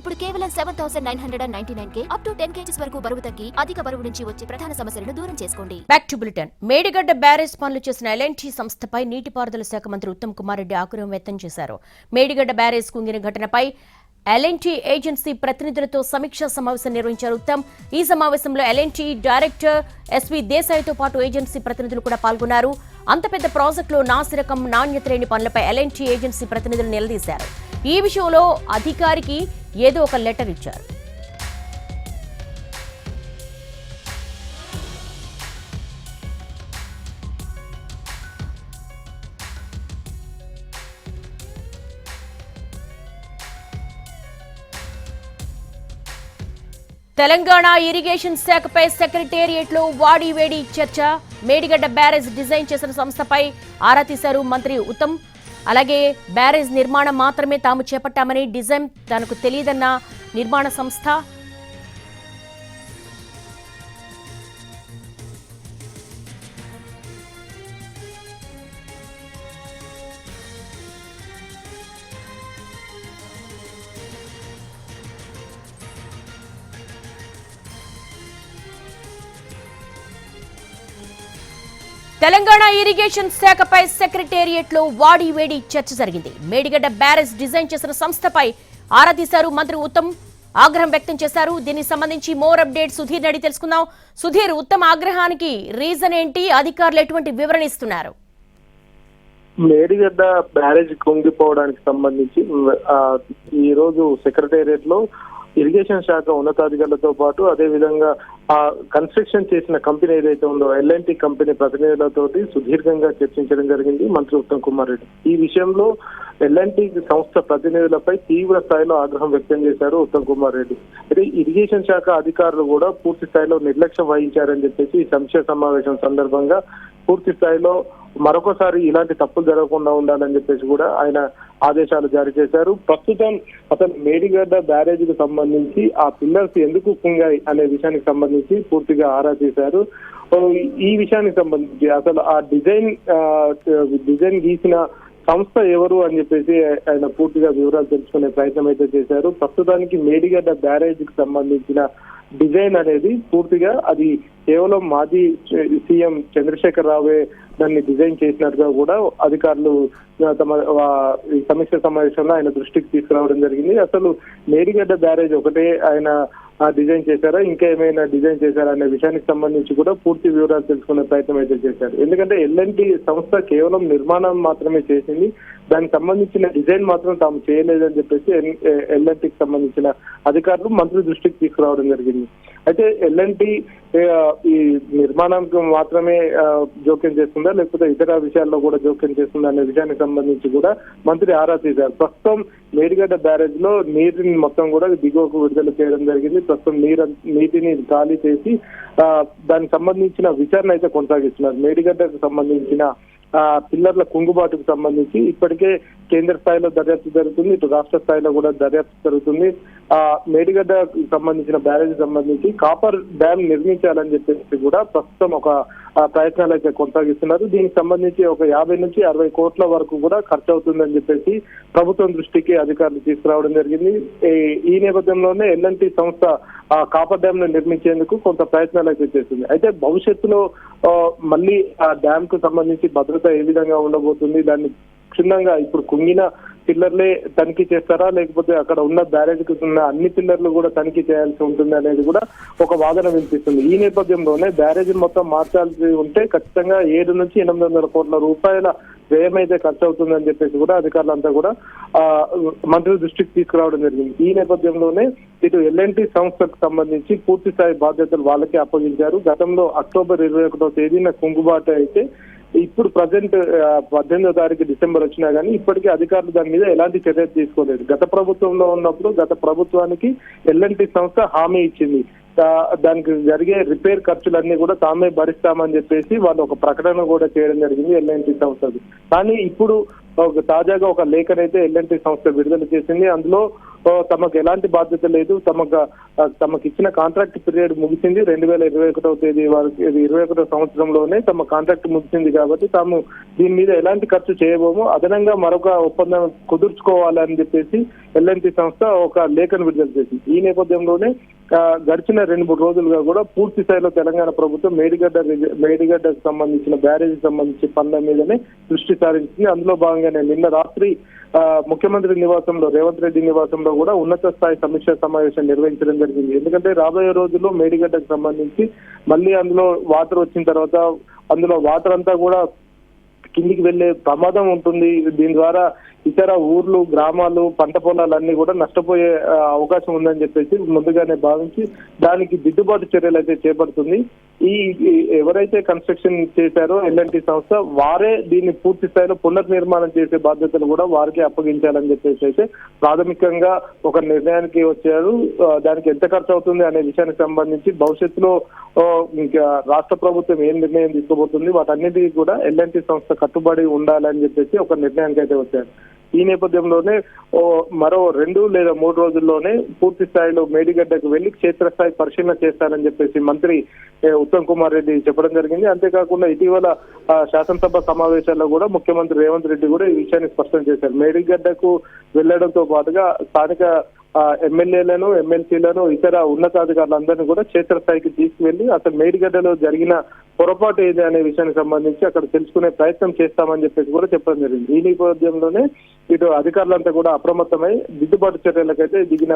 ఇప్పుడు కేవలం seven thousand nine hundred and ninety nine K up to ten kgs వరకు బరువు తగ్గి అధిక బరువు నుంచి వచ్చే ప్రధాన సమస్యలను దూరం చేసుకోండి. Back to bulletin Medigadda barrage పనులు చేసిన ఎల్ఎన్టీ సంస్థపై నీటిపారుదల శాఖ మంత్రి ఉత్తమ్ కుమార్ రెడ్డి ఆగ్రహం వ్యక్తం చేశారు. మేడిగడ్డ బ్యారేజ్ కుంగిన ఘటనపై ఎల్ఎన్టీ ఏజెన్సీ ప్రతినిధులతో సమీక్షా సమావేశం నిర్వహించారు ఉత్తమ్. ఈ సమావేశంలో ఎల్ఎన్టీ డైరెక్టర్ ఎస్వి దేశాయ్తో పాటు ఏజెన్సీ ప్రతినిధులు కూడా పాల్గొన్నారు. అంత పెద్ద ప్రాజెక్టులో నాసిరకం నాణ్యత లేని పనులపై ఎల్ఎన్టీ ఏజెన్సీ ప్రతినిధులు నిలదీశారు. ఈ విషయంలో అధికారికి ఏదో ఒక లెటర్ ఇచ్చారు. తెలంగాణ ఇరిగేషన్ శాఖపై సెక్రటేరియట్లో వాడి వేడి చర్చ మేడిగడ్డ బ్యారేజ్ డిజైన్ చేసిన సంస్థపై ఆరా తీశారు మంత్రి ఉత్తమ్. అలాగే బ్యారేజ్ నిర్మాణం మాత్రమే తాము చేపట్టామని డిజైన్ తనకు తెలియదన్న నిర్మాణ సంస్థ తెలంగాణ ఇరిగేషన్ శాఖపై సెక్రటేరియట్లో వాడి వేడి చర్చ జరిగింది. మేడిగడ్డ బ్యారేజ్ డిజైన్ చేసిన సంస్థపై ఆరా తీశారు మంత్రి ఉత్తమ్. ఆగ్రహం వ్యక్తం చేశారు. దీనికి సంబంధించి మోర్ అప్డేట్ సుధీర్ నడి తెలుసుకుందాం. సుధీర్ ఉత్తమ ఆగ్రహానికి రీజన్ ఏంటి? అధికారులు ఎటువంటి వివరణ ఇస్తున్నారు? మేడిగడ్డ బ్యారేజ్ కుంగిపోవడానికి సంబంధించి ఈ రోజు సెక్రటేరియట్లో ఇరిగేషన్ శాఖ ఉన్నతాధికారులతో పాటు అదే విధంగా ఆ కన్స్ట్రక్షన్ చేసిన కంపెనీ ఏదైతే ఉందో ఎల్ఎన్టీ కంపెనీ ప్రతినిధులతోటి సుదీర్ఘంగా చర్చించడం జరిగింది మంత్రి ఉత్తమ్ కుమార్ రెడ్డి. ఈ విషయంలో ఎల్ఎన్టీ సంస్థ ప్రతినిధులపై తీవ్ర స్థాయిలో ఆగ్రహం వ్యక్తం చేశారు ఉత్తమ్ కుమార్ రెడ్డి. అయితే ఇరిగేషన్ శాఖ అధికారులు కూడా పూర్తి స్థాయిలో నిర్లక్ష్యం వహించారని చెప్పేసి ఈ సంక్షేమ సమావేశం సందర్భంగా పూర్తి స్థాయిలో మరొకసారి ఇలాంటి తప్పులు జరగకుండా ఉండాలని చెప్పేసి కూడా ఆయన ఆదేశాలు జారీ చేశారు. ప్రస్తుతం అతను మేడిగడ్డ బ్యారేజ్కు సంబంధించి ఆ పిల్లర్స్ ఎందుకు కుంగాయి అనే విషయానికి సంబంధించి పూర్తిగా ఆరా చేశారు ఈ విషయానికి సంబంధించి అసలు ఆ డిజైన్ ఆ, డిజైన్ గీసిన సంస్థ ఎవరు అని చెప్పేసి ఆయన పూర్తిగా వివరాలు తెలుసుకునే ప్రయత్నం అయితే చేశారు. ప్రస్తుతానికి మేడిగడ్డ బ్యారేజ్కి సంబంధించిన డిజైన్ అనేది పూర్తిగా అది కేవలం మాజీ సీఎం చంద్రశేఖర్ రావే దాన్ని డిజైన్ చేసినట్టుగా కూడా అధికారులు తమ సమీక్ష సమావేశంలో ఆయన దృష్టికి తీసుకురావడం జరిగింది. అసలు మేడిగడ్డ బ్యారేజ్ ఒకటే ఆయన డిజైన్ చేశారా? ఇంకా ఏమైనా డిజైన్ చేశారా అనే విషయానికి సంబంధించి కూడా పూర్తి వివరాలు తెలుసుకునే ప్రయత్నం అయితే చేశారు. ఎందుకంటే ఎల్ఎన్టీ సంస్థ కేవలం నిర్మాణం మాత్రమే చేసింది. దానికి సంబంధించిన డిజైన్ మాత్రం తాము చేయలేదని చెప్పేసి ఎల్ఎన్టీకి సంబంధించిన అధికారులు మంత్రి దృష్టికి తీసుకురావడం జరిగింది. అయితే ఎల్ఎన్టీ ఈ నిర్మాణానికి మాత్రమే జోక్యం చేస్తుందా? లేకపోతే ఇతర విషయాల్లో కూడా జోక్యం చేస్తుందా అనే విషయానికి సంబంధించి కూడా మంత్రి ఆరా తీశారు. ప్రస్తుతం మేడిగడ్డ బ్యారేజ్లో నీటిని మొత్తం కూడా దిగువకు విడుదల చేయడం జరిగింది. ప్రస్తుతం నీరు నీటిని ఖాళీ చేసి ఆ, దానికి సంబంధించిన విచారణ అయితే కొనసాగిస్తున్నారు. మేడిగడ్డకు సంబంధించిన ఆ పిల్లర్ల కుంగుబాటుకు సంబంధించి ఇప్పటికే కేంద్ర స్థాయిలో దర్యాప్తు జరుగుతుంది. ఇటు రాష్ట్ర స్థాయిలో కూడా దర్యాప్తు జరుగుతుంది. ఆ మేడిగడ్డ సంబంధించిన బ్యారేజ్ సంబంధించి కాపర్ డ్యామ్ నిర్మించాలని చెప్పేసి కూడా ప్రస్తుతం ఒక ప్రయత్నాలు అయితే కొనసాగిస్తున్నారు. దీనికి సంబంధించి ఒక యాభై నుంచి అరవై కోట్ల వరకు కూడా ఖర్చు అవుతుందని చెప్పేసి ప్రభుత్వం దృష్టికి అధికారులు తీసుకురావడం జరిగింది. ఈ- నేపథ్యంలోనే ఎల్ఎన్టీ సంస్థ ఆ కాపర్ డ్యామ్ను నిర్మించేందుకు కొంత ప్రయత్నాలు అయితే చేస్తుంది. అయితే భవిష్యత్తులో ఆ, మళ్ళీ ఆ డ్యామ్కు సంబంధించి భద్రత ఏ విధంగా ఉండబోతుంది దాన్ని క్షుణ్ణంగా ఇప్పుడు కుంగిన పిల్లర్లే తనిఖీ చేస్తారా? లేకపోతే అక్కడ ఉన్న బ్యారేజ్కి ఉన్న అన్ని పిల్లర్లు కూడా తనిఖీ చేయాల్సి ఉంటుంది అనేది కూడా ఒక వాదన వినిపిస్తుంది. ఈ నేపథ్యంలోనే బ్యారేజ్ మొత్తం మార్చాల్సి ఉంటే ఖచ్చితంగా ఏడు నుంచి ఎనిమిది వందల కోట్ల రూపాయల వ్యయం అయితే ఖర్చు అవుతుందని చెప్పేసి కూడా అధికారులంతా కూడా ఆ మంత్రి దృష్టికి తీసుకురావడం జరిగింది. ఈ నేపథ్యంలోనే ఇటు ఎల్ఎన్టీ సంస్థకు సంబంధించి పూర్తి స్థాయి బాధ్యతలు వాళ్ళకే అప్పగించారు. గతంలో అక్టోబర్ ఇరవై ఒకటో తేదీన కుంగుబాటు అయితే ఇప్పుడు ప్రజెంట్ పద్దెనిమిదో తారీఖు డిసెంబర్ వచ్చినా కానీ ఇప్పటికీ అధికారులు దాని మీద ఎలాంటి చర్యలు తీసుకోలేదు. గత ప్రభుత్వంలో ఉన్నప్పుడు గత ప్రభుత్వానికి ఎల్ఎన్టీ సంస్థ హామీ ఇచ్చింది. దానికి జరిగే రిపేర్ ఖర్చులన్నీ కూడా తామే భరిస్తామని చెప్పేసి వాళ్ళు ఒక ప్రకటన కూడా చేయడం జరిగింది ఎల్ఎన్టీ సంస్థది. కానీ ఇప్పుడు ఒక తాజాగా ఒక లేఖనైతే ఎల్ఎన్టీ సంస్థ విడుదల చేసింది. అందులో తమకు ఎలాంటి బాధ్యత లేదు. తమకు తమకు ఇచ్చిన కాంట్రాక్ట్ పీరియడ్ ముగిసింది. రెండు వేల ఇరవై ఒకటవ తేదీ వారికి ఇరవై ఒకటో సంవత్సరంలోనే తమ కాంట్రాక్ట్ ముగిసింది కాబట్టి తాము దీని మీద ఎలాంటి ఖర్చు చేయబోము. అదనంగా మరొక ఒప్పందం కుదుర్చుకోవాలని చెప్పేసి ఎల్ఎన్టీ సంస్థ ఒక లేఖను విడుదల చేసింది. ఈ నేపథ్యంలోనే గడిచిన రెండు మూడు రోజులుగా కూడా పూర్తి స్థాయిలో తెలంగాణ ప్రభుత్వం మేడిగడ్డ మేడిగడ్డకు సంబంధించిన బ్యారేజ్ సంబంధించి పనుల మీదనే దృష్టి సారించింది. అందులో భాగంగానే నిన్న రాత్రి ఆ, ముఖ్యమంత్రి నివాసంలో రేవంత్ రెడ్డి నివాసంలో కూడా ఉన్నత స్థాయి సమీక్షా సమావేశం నిర్వహించడం జరిగింది. ఎందుకంటే రాబోయే రోజుల్లో మేడిగడ్డకు సంబంధించి మళ్ళీ అందులో వాటర్ వచ్చిన తర్వాత అందులో వాటర్ అంతా కూడా కిందికి వెళ్ళే ప్రమాదం ఉంటుంది. దీని ద్వారా ఇతర ఊర్లు గ్రామాలు పంట పొలాలన్నీ కూడా నష్టపోయే అవకాశం ఉందని చెప్పేసి ముందుగానే భావించి దానికి దిద్దుబాటు చర్యలు అయితే చేపడుతుంది. ఈ ఎవరైతే కన్స్ట్రక్షన్ చేశారో ఎల్ఎన్టీ సంస్థ వారే దీన్ని పూర్తి స్థాయిలో పునర్నిర్మాణం చేసే బాధ్యతలు కూడా వారికి అప్పగించాలని చెప్పేసి అయితే ప్రాథమికంగా ఒక నిర్ణయానికి వచ్చారు. దానికి ఎంత ఖర్చు అవుతుంది అనే విషయానికి సంబంధించి భవిష్యత్తులో ఇంకా రాష్ట్ర ప్రభుత్వం ఏం నిర్ణయం తీసుకోబోతుంది వాటన్నిటికీ కూడా ఎల్ఎన్టీ సంస్థ కట్టుబడి ఉండాలని చెప్పేసి ఒక నిర్ణయానికి అయితే వచ్చారు. ఈ నేపథ్యంలోనే ఓ మరో రెండు లేదా మూడు రోజుల్లోనే పూర్తి స్థాయిలో మేడిగడ్డకు వెళ్ళి క్షేత్రస్థాయి పరిశీలన చేస్తారని చెప్పేసి మంత్రి ఉత్తమ్ కుమార్ రెడ్డి చెప్పడం జరిగింది. అంతేకాకుండా ఇటీవల శాసనసభ సమావేశాల్లో కూడా ముఖ్యమంత్రి రేవంత్ రెడ్డి కూడా ఈ విషయాన్ని స్పష్టం చేశారు. మేడిగడ్డకు వెళ్ళడంతో పాటుగా స్థానిక ఆ, ఎమ్మెల్యేలను ఎమ్మెల్సీలను ఇతర ఉన్నతాధికారులందరినీ కూడా క్షేత్రస్థాయికి తీసుకువెళ్ళి అసలు మేడిగడ్డలో జరిగిన పొరపాటు ఏది అనే విషయానికి సంబంధించి అక్కడ తెలుసుకునే ప్రయత్నం చేస్తామని చెప్పేసి కూడా చెప్పడం జరిగింది. ఈ నేపథ్యంలోనే ఇటు అధికారులంతా కూడా అప్రమత్తమై దిద్దుబాటు చర్యలకైతే దిగిన